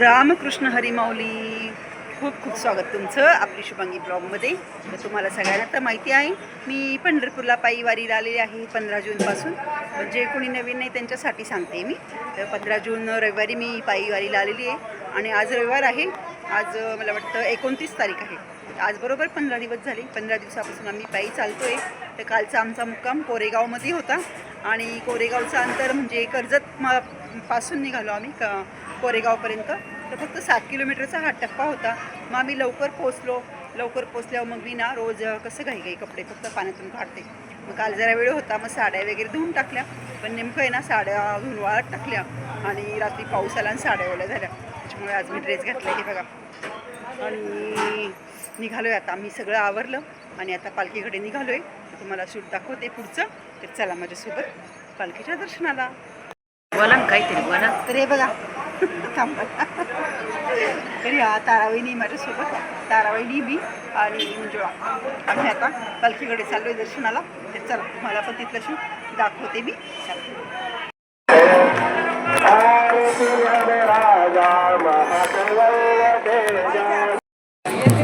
रामकृष्ण हरीमाऊली. खूप खूप स्वागत तुमचं आपली शुभांगी ब्लॉगमध्ये. तर तुम्हाला सगळ्यांना तर माहिती आहे मी पंढरपूरला पायी वारीला आलेली आहे पंधरा जूनपासून जे म्हणजे कोणी नवीन नाही त्यांच्यासाठी सांगते मी. तर पंधरा जून रविवारी मी पायी वारीला आलेली आहे. आणि आज रविवार आहे. आज मला वाटतं एकोणतीस तारीख आहे. आज बरोबर पंधरा दिवस झाले. पंधरा दिवसापासून आम्ही पायी चालतो आहे तर कालचा आमचा मुक्काम कोरेगावमध्ये होता. आणि कोरेगावचं अंतर म्हणजे कर्जत मा- पासून निघालो आम्ही. क कोरेगावपर्यंत. तर फक्त सात किलोमीटरचा हा टप्पा होता. मग आम्ही लवकर पोचलो लवकर पोचल्यावर मग मी ना रोज कसं घाई घाई कपडे फक्त पाण्यातून काढते. मग काल जरा वेळ होता मग साड्या वगैरे धुवून टाकल्या. पण नेमकं आहे ना साड्या धुवून वाळत टाकल्या आणि रात्री पाऊस आला आणि साड्या ओल्या झाल्या. त्याच्यामुळे आज मी ड्रेस घातला हे बघा. आणि निघालो आहे आता आम्ही सगळं आवरलं आणि आता पालखीकडे निघालो आहे तुम्हाला शूट दाखवते पुढचं. तर चला माझ्यासोबत पालखीच्या दर्शनाला. बोला काहीतरी बोला तर हे बघा थांबा तरी हा तारावहिनी माझ्यासोबत तारावहिनी मी आणि मंजुळा. आम्ही आता पालखीकडे चाललो आहे दर्शनाला. तर चला तुम्हाला पण तिथलं शूट दाखवते मी.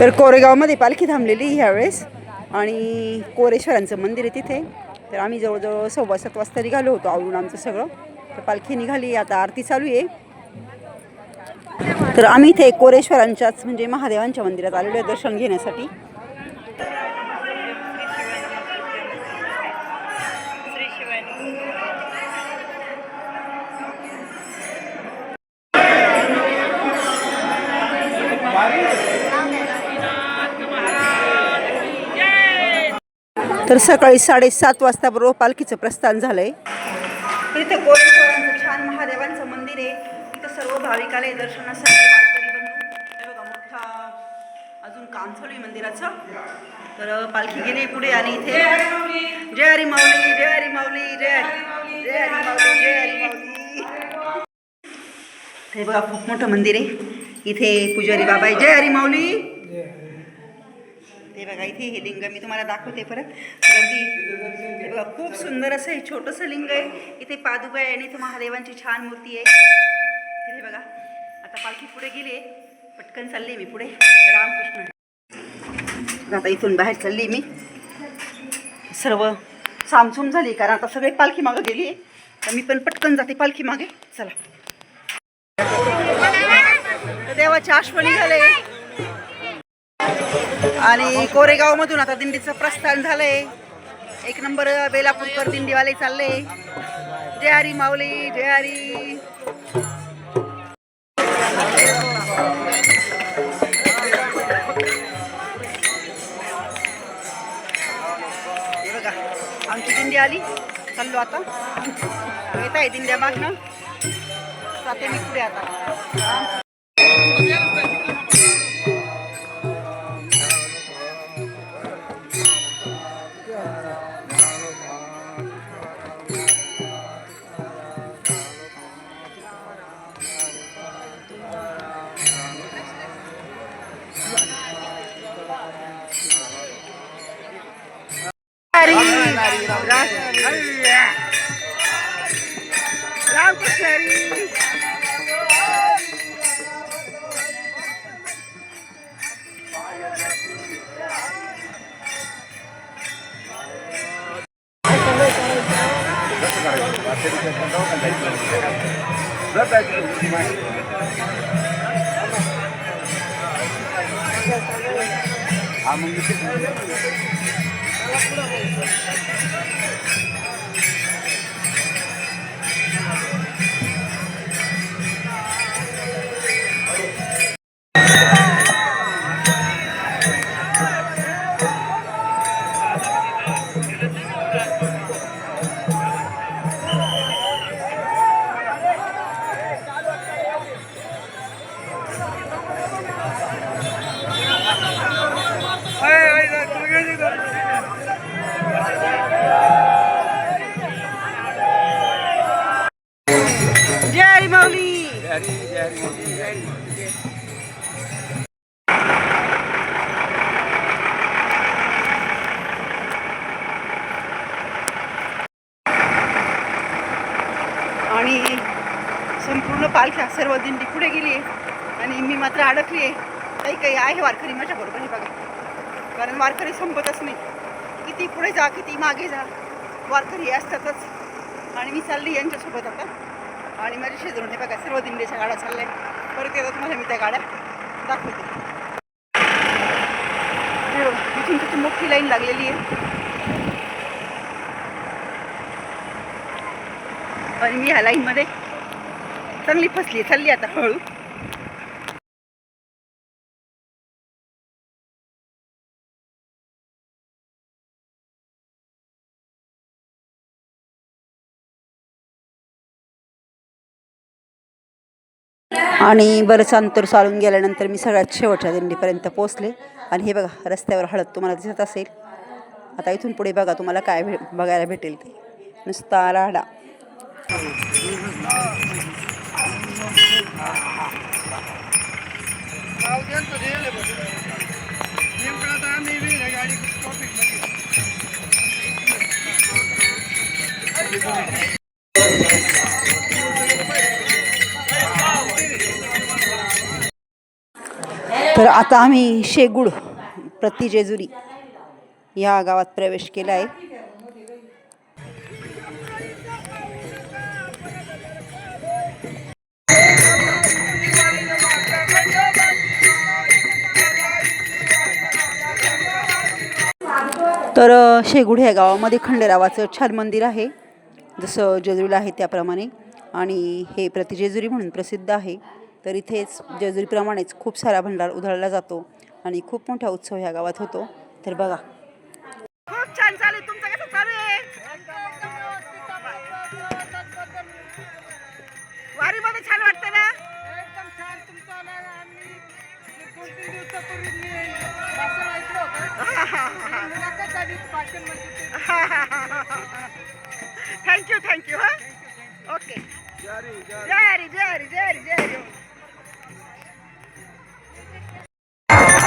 तर कोरेगावमध्ये पालखी थांबलेली ह्यावेळेस आणि कोरेश्वरांचं मंदिर आहे तिथे. तर आम्ही जवळजवळ सव्वा सात वाजता निघालो होतो आवडून आमचं सगळं. तर पालखी निघाली आता आरती चालू आहे. तर आम्ही इथे कोरेश्वरांच्याच म्हणजे महादेवांच्या मंदिरात आलेलो आहे दर्शन घेण्यासाठी. तर सकाळी साडेसात वाजता बरोबर पालखीचं प्रस्थान झालंय. इथे भाविक आले दर्शनासाठी वारकरी बंधू हे बघा मोठा अजून काम चालू आहे मंदिराचं. तर पालखी गेली पुढे आणि इथे जय हरी माऊली. जय हरी माऊली जय हरी जय हरी माऊली जय हरी माऊली हे बघा खूप मोठं मंदिर आहे. इथे पुजारी बाबा आहे. जय हरी माऊली. ते बघा इथे हे लिंग मी तुम्हाला दाखवते परत. बघा खूप सुंदर असं हे छोटंसं लिंग आहे. इथे पादुका आहे आणि इथे महादेवांची छान मूर्ती आहे. पालखी पुढे गेली. पटकन चालली मी पुढे. रामकृष्ण आता इथून बाहेर चालली मी. सर्व सामसूम झाली कारण आता सगळे पालखी मागं गेली. आहे तर मी पण पटकन जाते पालखी मागे. चला. तर देवाची आठवणी झाले. आणि कोरेगावमधून आता दिंडीचं प्रस्थान झालंय. एक नंबर बेलापूरकर दिंडीवाले चालले. जय हरी माऊली जय हरी. आता. येत आहे दिंड्या मागणं जाते मी पुढे आता. मागे जा. वारकरी असतातच. आणि मी चालली यांच्यासोबत आता. आणि माझ्या शेजारून बघा सर्व दिंडीच्या गाड्या चालल्या परत येतात तुम्हाला मी त्या गाड्या दाखवते. हो, इथून किती मोठी लाईन लागलेली आहे. आणि मी ह्या लाईनमध्ये चांगली फसली चालली आता हळू. आणि बरंच अंतर चालून गेल्यानंतर मी सगळ्यात शेवटच्या दिंडीपर्यंत पोहोचले. आणि हे बघा रस्त्यावर हळद तुम्हाला दिसत असेल. आता इथून पुढे बघा तुम्हाला काय भे बघायला भेटेल ते. नुसता राडा. आता आम्ही शेगुड प्रति जेजुरी या गावात प्रवेश केला आहे. तर शेगुड ह्या गावामध्ये खंडेरावाचं छान मंदिर आहे. जसं जेजुरीला आहे त्याप्रमाणे. आणि हे प्रतिजेजुरी म्हणून प्रसिद्ध आहे. तर इथेच जेजुरीप्रमाणेच खूप सारा भंडार उधळला जातो आणि खूप मोठा उत्सव ह्या गावात होतो. तर बघा. खूप छान चालू तुमचं कसं चालू आहे? वारीमध्ये छान वाटतं ना? एकदम छान तुमचा आला आम्ही. दोन तीन दिवसापूर्वी मी भाषण ऐकलं होतं. मुलाखत झाली भाषण म्हणजे थँक्यू थँक्यू हा ओके जय हरी जय हरी जय हरी जय हरी.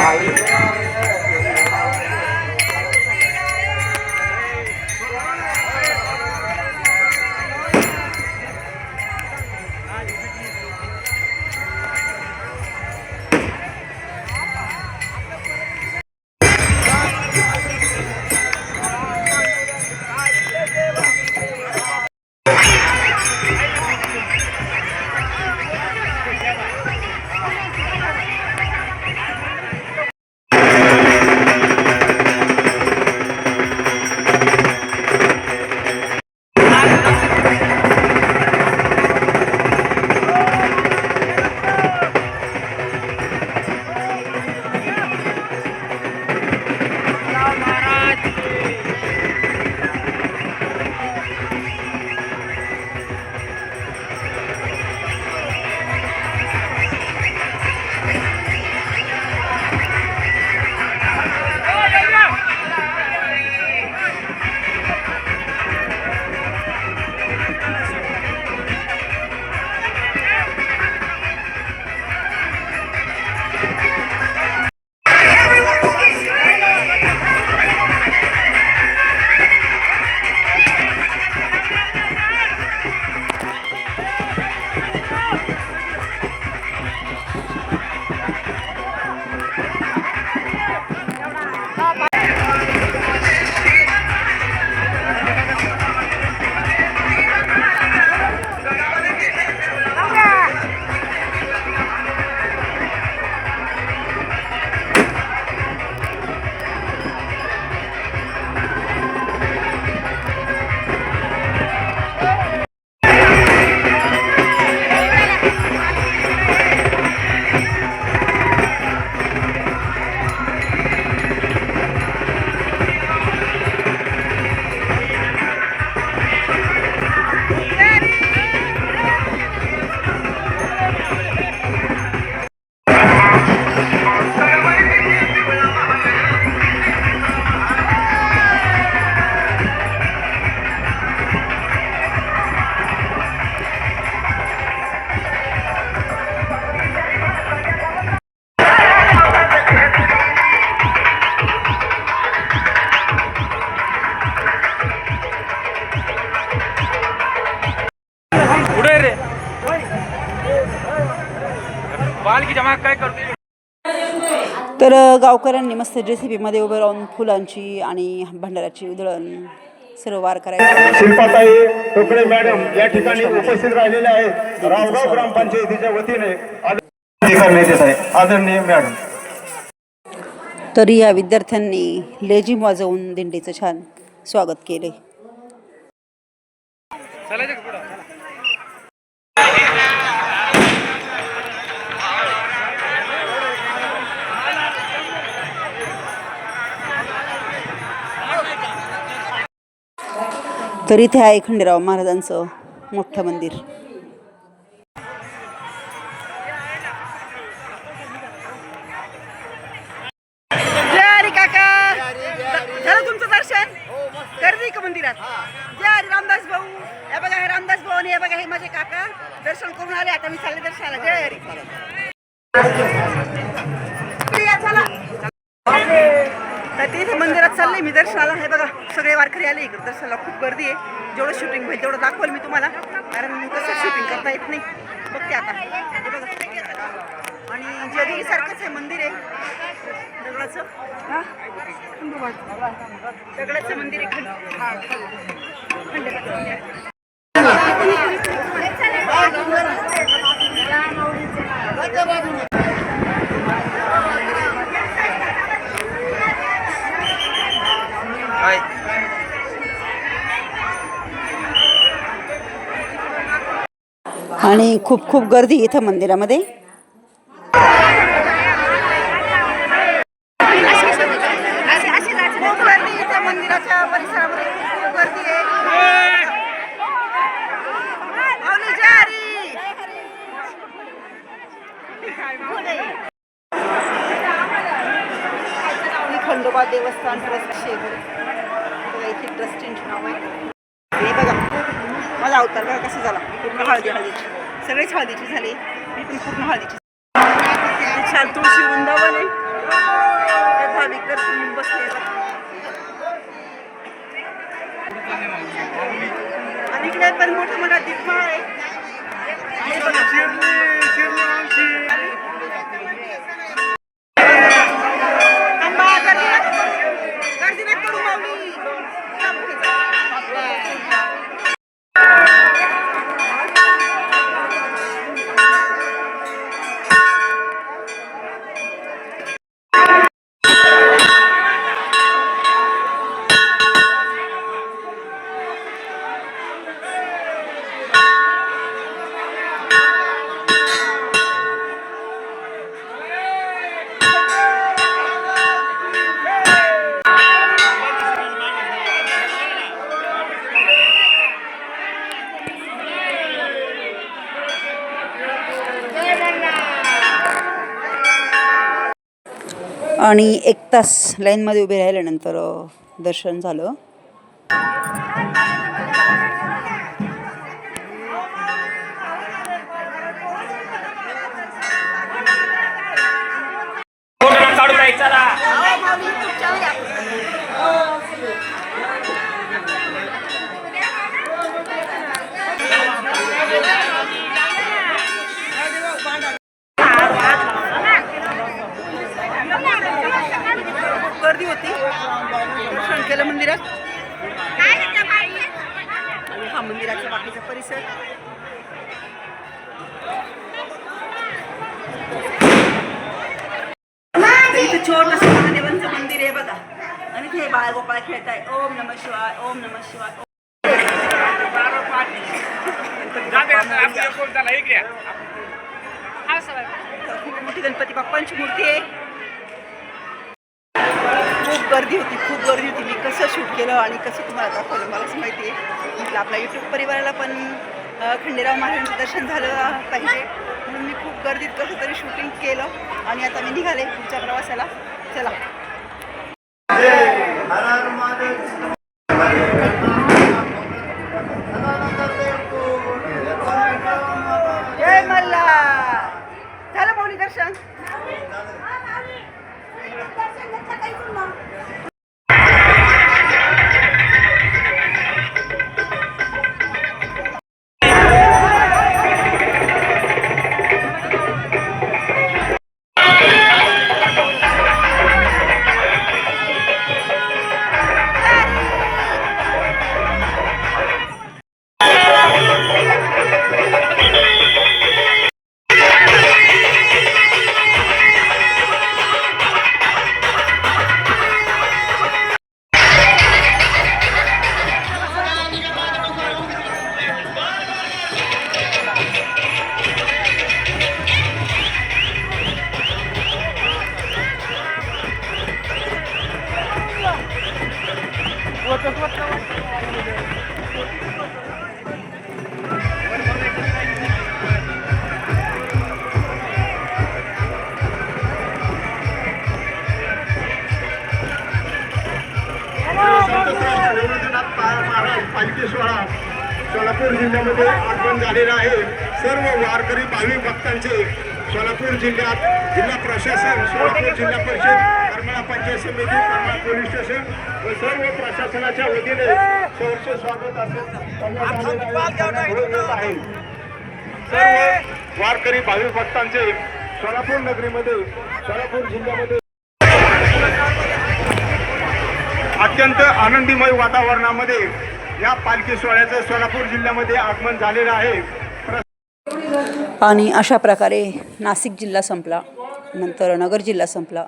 पुढे गावकऱ्यांनी मस्त जेसीबीमध्ये उभं राहून फुलांची आणि भंडाराची उधळण सर्व वार करायचं शिल्पाताई टोकळे मॅडम या ठिकाणी उपस्थित राहिलेल्या आहेत. रावगाव ग्रामपंचायतीच्या वतीने आदरणीय करण्यात येत आहे आदरणीय मॅडम. तरी या विद्यार्थ्यांनी लेझिम वाजवून दिंडीचं छान स्वागत केले. तर इथे आहे खंडेराव महाराजांचं मोठं मंदिर. सारखंच आहे मंदिर आहे. दगडाचं? हा? दगडाचं मंदिर आहे खंड. हा खंडकाचं मंदिर आहे. आणि खूप खूप गर्दी इथं मंदिरामध्ये खूप गर्दी इथं मंदिराच्या परिसरामध्ये खूप गर्दी आहे माऊली जय हरी. मी खंडोबा देवस्थान ट्रस्ट शेगूर बघा इथे ट्रस्टींचं नाव आहे. हे बघा माझा अवतार बघा कसं झाला. पूर्ण हळदी हळदीची सगळेच हळदीची झाली. मी पण पूर्ण हळदीची छान तुळशी वृंदावन आहे. ते भाविक दर्शन बसले आणि इकडे पण मोठा मोठा दिपमाळ आहे. आणि एक तास लाईनमध्ये उभे राहिल्यानंतर दर्शन झालं. चला. इथे छोटस महादेवांचं मंदिर आहे बघा. आणि ते बाळगोपाळ खेळत आहे ओम नम शिवाय ओम नम शिवाय. खूप मोठी गणपती बाप्पांची मूर्ती आहे. गर्दी होती खूप गर्दी होती. मी कसं शूट केलं आणि कसं तुम्हाला दाखवलं मलाच माहिती आहे. म्हटलं आपल्या यूट्यूब परिवाराला पण खंडेराव महाराजांचं दर्शन झालं पाहिजे. म्हणून मी खूप गर्दीत कसं तरी शूटिंग केलं आणि आता मी निघाले पुढच्या प्रवासाला. चला. सोलापूर जिल्ह्यामध्ये आगमन झालेलं आहे सर्व वारकरी भाविक भक्तांचे सोलापूर जिल्ह्यात जिल्हा प्रशासन सोलापूर जिल्हा परिषद करमाळा पंचायत समिती करमाळा पोलीस स्टेशन व सर्व प्रशासनाच्या वतीने सहर्ष स्वागत आहे. सर्व वारकरी भाविक भक्तांचे सोलापूर नगरीमध्ये सोलापूर जिल्ह्यामध्ये अत्यंत आनंदीमय वातावरणामध्ये या पालखी सोहळ्याचं सोलापूर जिल्ह्यामध्ये आगमन झालेलं आहे. आणि अशा प्रकारे नाशिक जिल्हा संपला नंतर नगर जिल्हा संपला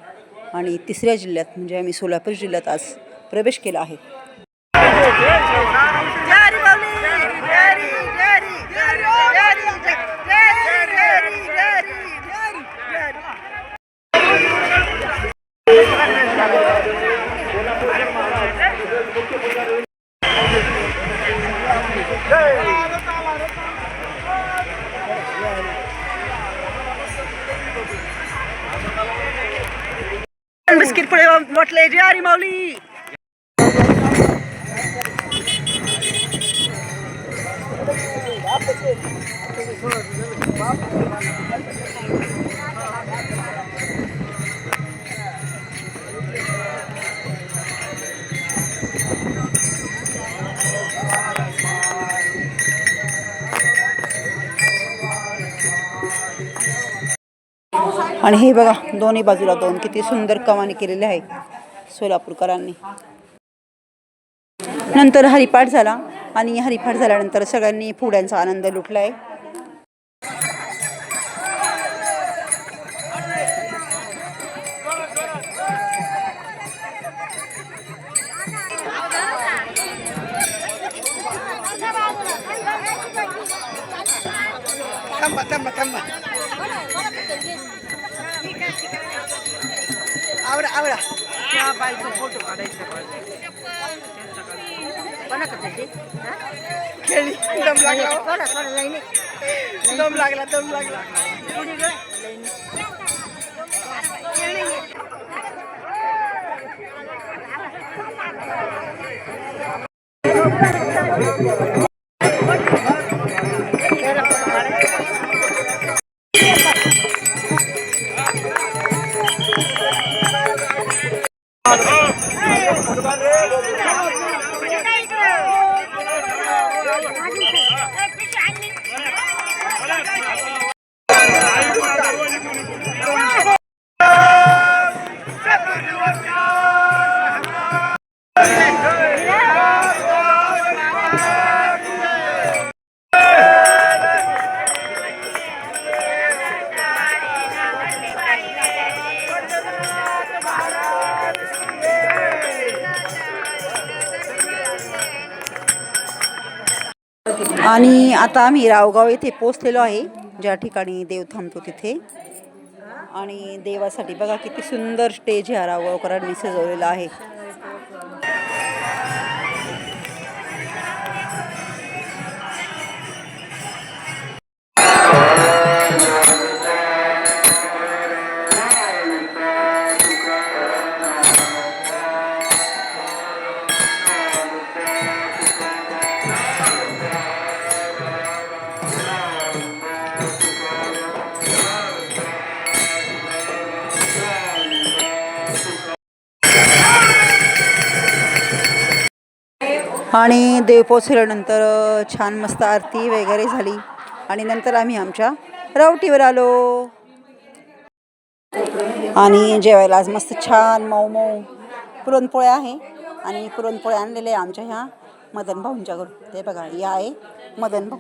आणि तिसऱ्या जिल्ह्यात म्हणजे आम्ही सोलापूर जिल्ह्यात आज प्रवेश केला आहे. बिस्किट पुढे वाटले जे अरे माऊली. आणि हे बघा दोन्ही बाजूला दोन. किती सुंदर कमानी केलेले आहे सोलापूरकरांनी. नंतर हरिपाठ झाला आणि हरिपाठ झाल्यानंतर सगळ्यांनी फुड्यांचा आनंद लुटला आहे आवडा आवडा त्या बाईचा फोटो काढायचा कोणा करते खेळली दम लागला हो. कोणा कोणा लाईनी दम लागला दम लागला आणि आता आम्ही रावगाव येथे पोचलेलो आहे. ज्या ठिकाणी देव थांबतो तिथे. आणि देवासाठी बघा किती सुंदर स्टेज ह्या रावगावकरांनी सजवलेला आहे. आणि देव पोचल्यानंतर छान मस्त आरती वगैरे झाली. आणि नंतर आम्ही आमच्या रावटीवर आलो. आणि जेवायला आज मस्त छान मऊ मऊ पुरणपोळ्या आहे. आणि पुरणपोळ्या आणलेल्या आहे आमच्या ह्या मदन भाऊंच्याकडून. ते बघा या आहे मदन भाऊ.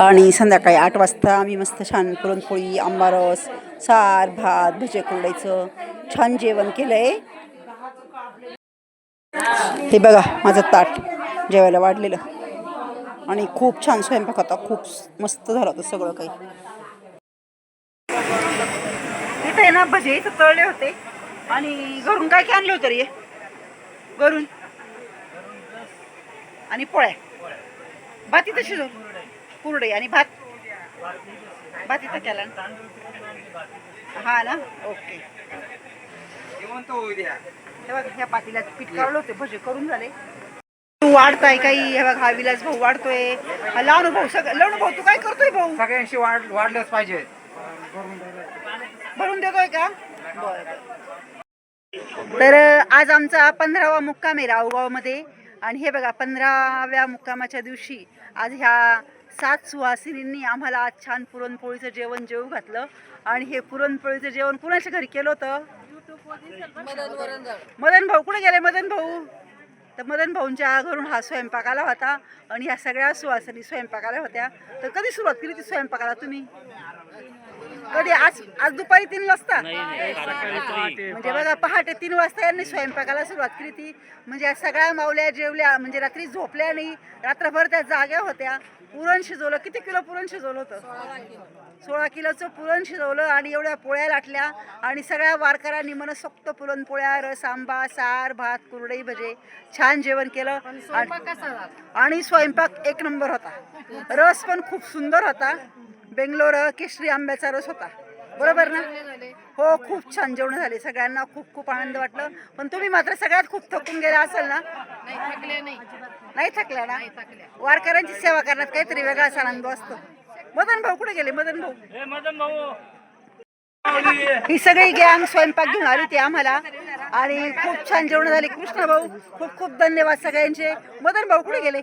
आणि संध्याकाळी आठ वाजता आम्ही मस्त छान पुरणपोळी आंबारस सार भात भजे कुरडायचं छान जेवण केलं आहे हे बघा माझं ताट जेवायला वाढलेलं. आणि खूप छान स्वयंपाक होता खूप मस्त झालं होतं सगळं काही. इथे आहे ना भजे इथं तळले होते. आणि घरून काय काय आणलं होतं रे? घरून. आणि पोळ्या. भात इथं शिजव. कुरडे आणि भात. भात इथं केला ना? हा ना? ओके. हे बघा ह्या पातीला पीठ काढलं होते भजे करून झाले. तू वाढताय काही हे बघ हा विलास भाऊ वाढतोय. हा लहानू भाऊ सगळं लहानू भाऊ तू काय करतोय भाऊ? सगळ्यांशी वाढ वाढलंच पाहिजे. भरून देतोय का? तर आज आमचा पंधरावा मुक्काम आहे रावगावमध्ये आणि हे बघा पंधराव्या मुक्कामाच्या दिवशी आज ह्या सात सुहासिनींनी आम्हाला आज छान पुरणपोळीचं जेवण जेवू घातलं. आणि हे पुरणपोळीचं जेवण कुणाच्या घरी केलं होतं? मदन भाऊ कुठे गेले? मदन भाऊ? तर मदन भाऊंच्या घरून हा स्वयंपाक आला होता आणि ह्या सगळ्या सुवासिनी स्वयंपाकाला होत्या. तर कधी सुरुवात केली ती स्वयंपाकाला तुम्ही? कधी? आज आज दुपारी तीन वाजता? म्हणजे बघा पहाटे. तीन वाजता यांनी स्वयंपाकाला सुरुवात केली ती. म्हणजे सगळ्या मावल्या जेवल्या म्हणजे रात्री झोपल्या नाही रात्रभर त्या जाग्या होत्या. पुरण शिजवलं. किती किलो पुरण शिजवलं होतं? सोळा किलोचं पुरण शिजवलं आणि एवढ्या पोळ्या लाटल्या आणि सगळ्या वारकऱ्यांनी मनसोक्त पुरणपोळ्या रस आंबा सार भात कुरडई भजे छान जेवण केलं. आणि- आणि स्वयंपाक एक नंबर होता. रस पण खूप सुंदर होता. बेंगलोर केशरी आंब्याचा रस होता. बरोबर ना? हो खूप छान जेवण झाले. सगळ्यांना खूप खूप आनंद वाटलं. पण तुम्ही मात्र सगळ्यात खूप थकून गेला असाल ना? नाही थकल्या ना? वारकऱ्यांची सेवा करण्यात काहीतरी वेगळाच आनंद असतो. मदन भाऊ कुठे गेले? मदन भाऊ. मदन भाऊ. ही सगळी गॅंग स्वयंपाक घेऊन आली ती आम्हाला. आणि खूप छान जेवण झाले. कृष्ण भाऊ खूप खूप धन्यवाद सगळ्यांचे. मदन भाऊ कुठे गेले?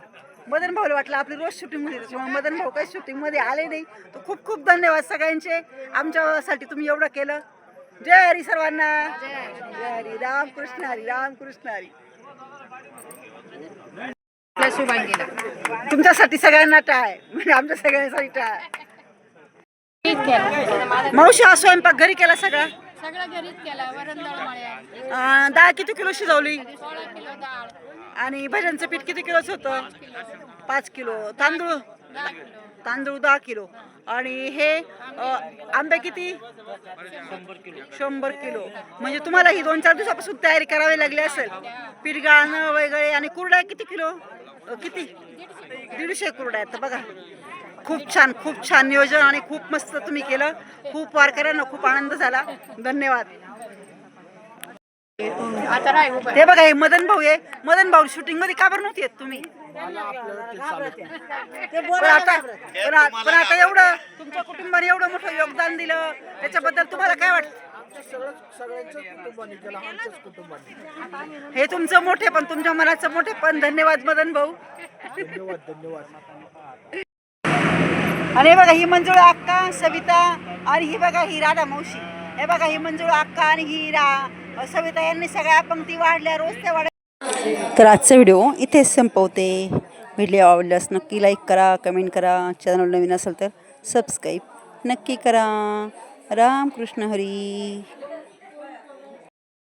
मदन भाऊला वाटलं आपली रोज शूटिंग होती त्याच्यामुळे मदन भाऊ काही शूटिंगमध्ये आले नाही. तर खूप खूप धन्यवाद सगळ्यांचे. आमच्यासाठी तुम्ही एवढं केलं. जय हरी सर्वांना. जय हरी राम कृष्ण हरी राम कृष्ण हरी. तुमच्यासाठी सगळ्यांना टाय. म्हणजे आमच्या सगळ्यांसाठी टाय. मावशी हा स्वयंपाक घरी केला सगळा? सगळं घरीच केलं वरण डाळ मळ्या. अं, डाळ किती किलो शिजवली? सोळा किलो डाळ. आणि भजनचं पीठ किती किलोच होतं? पाच किलो. तांदूळ? दहा किलो. तांदूळ दहा किलो. आणि हे अं, आंबे किती? शंभर किलो. म्हणजे तुम्हाला ही दोन चार दिवसापासून तयारी करावी लागली असेल. पीठ गाळणं वगैरे आणि कुरड्या किती किलो? किती? दीडशे कुरड्या आहेत तर बघा. खूप छान खूप छान नियोजन आणि खूप मस्त तुम्ही केलं. खूप वारकऱ्यांना खूप आनंद झाला. धन्यवाद. आता राय उभं ते बघा हे मदन भाऊ आहे. मदन भाऊ शूटिंगमध्ये का बरं नव्हती येत तुम्ही? आता पण आता एवढं तुमच्या कुटुंबाने एवढं मोठं योगदान दिलं. त्याच्याबद्दल तुम्हाला काय वाटतं? हे तुमचं मोठे पण तुमच्या मनाचं मोठे पण. धन्यवाद मदन भाऊ. आणि हे बघा ही मंजुळा अक्का सविता आणि ही बघा ही राधा मावशी. हे बघा ही मंजुळा अक्का आणि ही रा सविता यांनी सगळ्या पंक्ती वाढल्या रोज त्या वाढल्या. तर आजचा व्हिडिओ इथेच संपवते. व्हिडिओ आवडल्यास नक्की लाईक करा कमेंट करा. चॅनल नवीन असेल तर सबस्क्राईब नक्की करा. रामकृष्ण हरी।